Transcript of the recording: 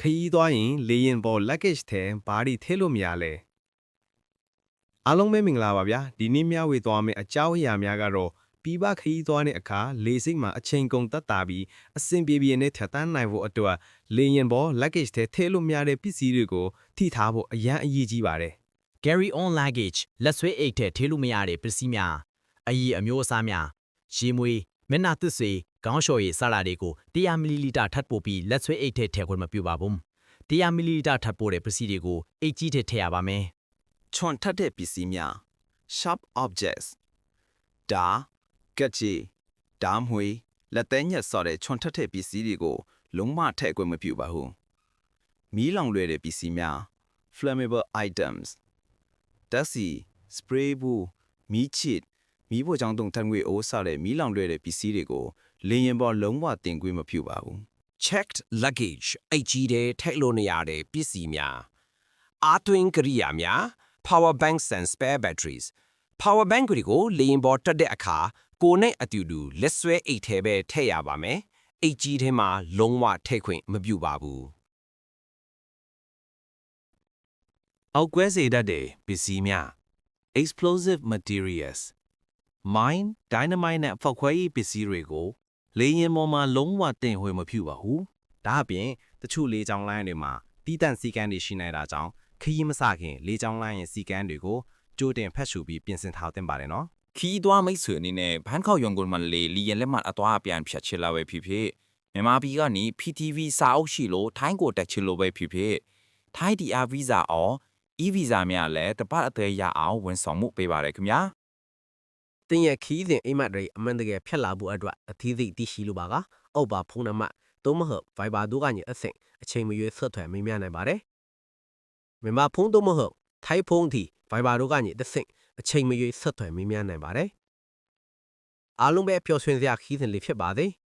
ခရီးသွားရင်လေရင်ပေါ် luggage ထဲဘာတွေထည့်လို့မရလဲအားလုံးပဲမင်္ဂလာပါဗျာဒီနေ့မျှဝေသွားမယ့်အကြောင်းအရာများကတော့ပြည်ပခရီးသွားတဲ့အခါလေစိတ်မှာအချိန်ကုန်သက်သာပြီးအဆင်ပြေပြေနဲ့ထပ်တန်းနိုင်ဖို့အတွက်လေရင်ပေါ် luggage ထဲထည့်လို့မရတဲ့ပစ္စည်းတွေကိုထိထားဖို့အရန်အရေးကြီးပါတယ် carry on luggage လက်ဆွဲအိတ်ထဲထည့်လို့မရတဲ့ပစ္စည်းများအည်အမျိုးအစားများရေမွေး မျက်နှာသစ်ဆွေခေါင်းလျှော်ရည်စလာတွေကို100မီလီလီတာထပ်ပို့ပြီးလက်ဆွဲအိတ်ထဲထည့်ခွင့်မပြုပါဘူး100မီလီလီတာထပ်ပို့တဲ့ပစ္စည်းတွေကိုအိတ်ကြီးထဲထည့်ရပါမယ်ချွန်ထက်တဲ့ပစ္စည်းများ sharp objects ဒါကက်ချီဒါမွေလက်သေးညက်စော်တဲ့ချွန်ထက်တဲ့ပစ္စည်းတွေကိုလုံးဝထည့်ခွင့်မပြုပါဘူးမီးလောင်လွယ်တဲ့ပစ္စည်းများ flammable items တက်စီ spray ဘူးမီးချစ် မီးဖို့ကြောင့်တုံထန်ငွေအိုးဆောက်တဲ့မီးလောင်လွယ်တဲ့ပစ္စည်းတွေကိုလေရင်ပေါ်လုံးဝတင်ခွင့်မပြုပါဘူး checked luggage အိတ်ကြီးတဲ့ထိုက်လို့နေရတဲ့ပစ္စည်းများအာသွင်းကရိယာများ power banks and spare batteries power bank တွေကိုလေရင်ပေါ်တက်တဲ့အခါကိုယ်နဲ့အတူတူလက်ဆွဲအိတ်ထဲပဲထည့်ရပါမယ်အိတ်ကြီးထဲမှာလုံးဝထည့်ခွင့်မပြုပါဘူးအောက်ကွဲစေတတ်တဲ့ပစ္စည်းများ explosive materials mine dynamite နဲ့ဖောက်ခွဲရေးပစ္စည်းတွေကိုလေယာဉ်ပေါ်မှာလုံးဝတင်ဝေမဖြူပါဘူးဒါအပြင်တချို့လေကြောင်းလိုင်းတွေမှာတီးတန့်စီကန်းတွေရှိနေတာကြောင့်ခရီးမစခင်လေကြောင်းလိုင်းရဲ့စီကန်းတွေကိုကြိုတင်ဖက်ရှုပြီးပြင်ဆင်ထားသင့်ပါတယ်နော်ခီးသွားမိတ်ဆွေအနေနဲ့ဘန်ကောက်ယွန်ကုန်မလေလီယန်လက်မှတ်အသွားအပြန်ဖြတ်ချစ်လာပဲဖြစ်ဖြစ်မြန်မာပြည်ကနေ PTV စာအုပ်ရှိလို့ထိုင်းကိုတက်ချစ်လို့ပဲဖြစ်ဖြစ်ထိုင်း DR visa အော် e visa များလည်းတပတ်အသေးရအောင်ဝန်ဆောင်မှုပေးပါတယ်ခင်ဗျာ တင်ရဲ့ခီးစဉ်အိမ်မက်တွေအမှန်တကယ်ဖြတ်လာဖို့အတွက်အသီးသီးတရှိလိုပါကအုပ်ပါဖုန်းနံပါတ်သို့မဟုတ် Viber တို့ကနေအဆင့်အချိန်မရွေးဆက်သွယ်မေးမြန်းနိုင်ပါတယ်မြန်မာဖုန်းသို့မဟုတ်ထိုင်းဖုန်းအထိ Viber တို့ကနေတစ်ဆင့်အချိန်မရွေးဆက်သွယ်မေးမြန်းနိုင်ပါတယ်အားလုံးပဲပျော်ရွှင်စရာခီးစဉ်လေးဖြစ်ပါစေ။